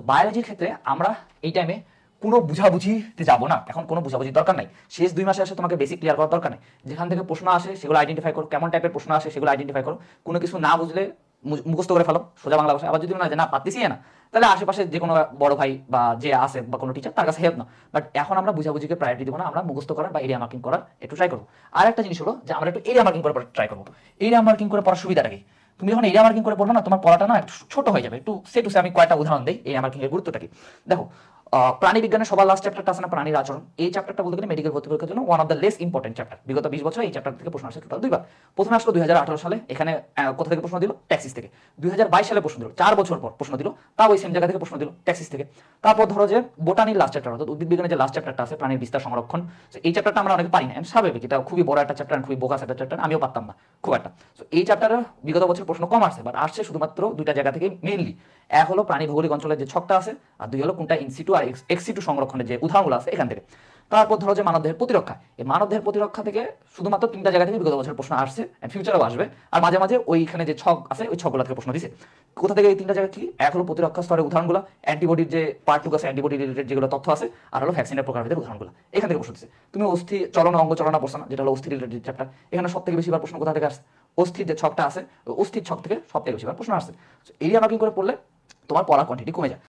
বায়োলজির ক্ষেত্রে আমরা এই টাইমে কোনো বুঝাবুঝিতে যাব না। এখন কোনো বুঝাবুঝির দরকার নাই। শেষ দুই মাসে আসে তোমাকে বেসিক ক্লিয়ার করার দরকার নেই। যেখান থেকে প্রশ্ন আসে, সেগুলো আইডেন্টিফাই করো। কেমন টাইপের প্রশ্ন আসে, সেগুলো আইডেন্টিফাই করো। কোনো কিছু না বুঝলে মুখস্থ করে ফেলো। সোজা বাংলা ভাষা আবার যদি মনে হয় যে, না পারতেছি না। তাহলে আশেপাশে যে কোনো বড় ভাই বা যে আছে বা কোনো টিচার তার কাছে হেল্প না বাট এখন আমরা বুঝাবুঝিকে প্রায়োরিটি দেবো না। আমরা মুখস্থ করার বা এরিয়া মার্কিং করার একটু ট্রাই করব। আর একটা জিনিস হলো যে, আমরা একটু এরিয়া মার্কিং করে ট্রাই করব। এরিয়া মার্কিং করে পড়ার সুবিধাটা কি? তুমি যখন এরিয়া মার্কিং করে পড়বে না, তোমার পড়াটা না একটু ছোট হয়ে যাবে। একটু, সে টু সে আমি কয়েকটা উদাহরণ দিই এরিয়া মার্কিং এর গুরুত্বটা কি? দেখো প্রাণী বিজ্ঞানের সবার লাস্ট চ্যাপ্টারটা আছে না, প্রাণীর আচরণ। এই চ্যাপ্টারটা বলতে গেলে মেডিকেল ভর্তি পরীক্ষার জন্য one of the less important chapter বিগত বিশ বছর এই চ্যাপ্টার থেকে প্রশ্ন আসছে টোটাল দুইবার। প্রথমে আসলো দুই হাজার আঠেরো সালে, এখানে কোথা থেকে প্রশ্ন দিল? ট্যাক্সিস থেকে। দুই হাজার বাইশ সালে প্রশ্ন দিল। চার বছর পর প্রশ্ন দিল। তাও ওই সেম জায়গা থেকে প্রশ্ন দিল ট্যাক্সিস থেকে। তারপর ধরো যে বোটানির লাস্ট চ্যাপ্টার অর্থাৎ উদ্ভিদ বিজ্ঞানের যে লাস্ট চ্যাপ্টারটা আছে, প্রাণীর বিস্তার সংরক্ষণ এই চ্যাপ্টারটা আমরা অনেকে পারি না। স্বাভাবিক, এটা খুবই বড় একটা চ্যাপ্টার খুবই বোকাস একটা চ্যাপ্টার আমিও পারতাম না, খুব একটা। তো এই চ্যাপ্টারের বিগত বছর প্রশ্ন কম আসছে বাট আসছে শুধুমাত্র দুইটা জায়গা থেকে মেইনলি এক হলো প্রাণী ভৌগোলিক অঞ্চলের যে ছকটা আছে আর দুই হলো কোনটা ইনসিটু আর এক্সিটু সংরক্ষণের যে উদাহরণগুলো আছে এখান থেকে। তারপর ধরো যে মানবদেহের প্রতিরক্ষা, এই মানবদেহের প্রতিরক্ষা থেকে শুধুমাত্র তিনটা জায়গা থেকে বিগত বছর প্রশ্ন আসছে ফিউচারেও আসবে। আর মাঝে মাঝে ওইখানে যে ছক আছে, ওই ছকগুলো থেকে প্রশ্ন দিছে। কোথা থেকে এই তিনটা জায়গা কি? এক হলো প্রতিরক্ষা স্তরের উদাহরণগুলো অ্যান্টিবডির যে পার্টটুকু আছে অ্যান্টিবডি রিলেটেড যেগুলো তথ্য আছে, আর হলো ভ্যাকসিনের প্রকারভেদের উদাহরণগুলো। এখান থেকে প্রশ্ন দিছে। তুমি অস্থি চলনা অঙ্গ চলনা প্রশ্ন যেটা হলো অস্থি রিলেটেড চ্যাপ্টার এখানে সব থেকে বেশিবার প্রশ্ন কোথা থেকে আসছে? অস্থির যে ছকটা আছে অস্থির ছক থেকে সব থেকে বেশিবার প্রশ্ন আসছে। এরিয়া মার্কিং করে পড়লে তোমার পড়ার কোয়ান্টিটি কমে যায়।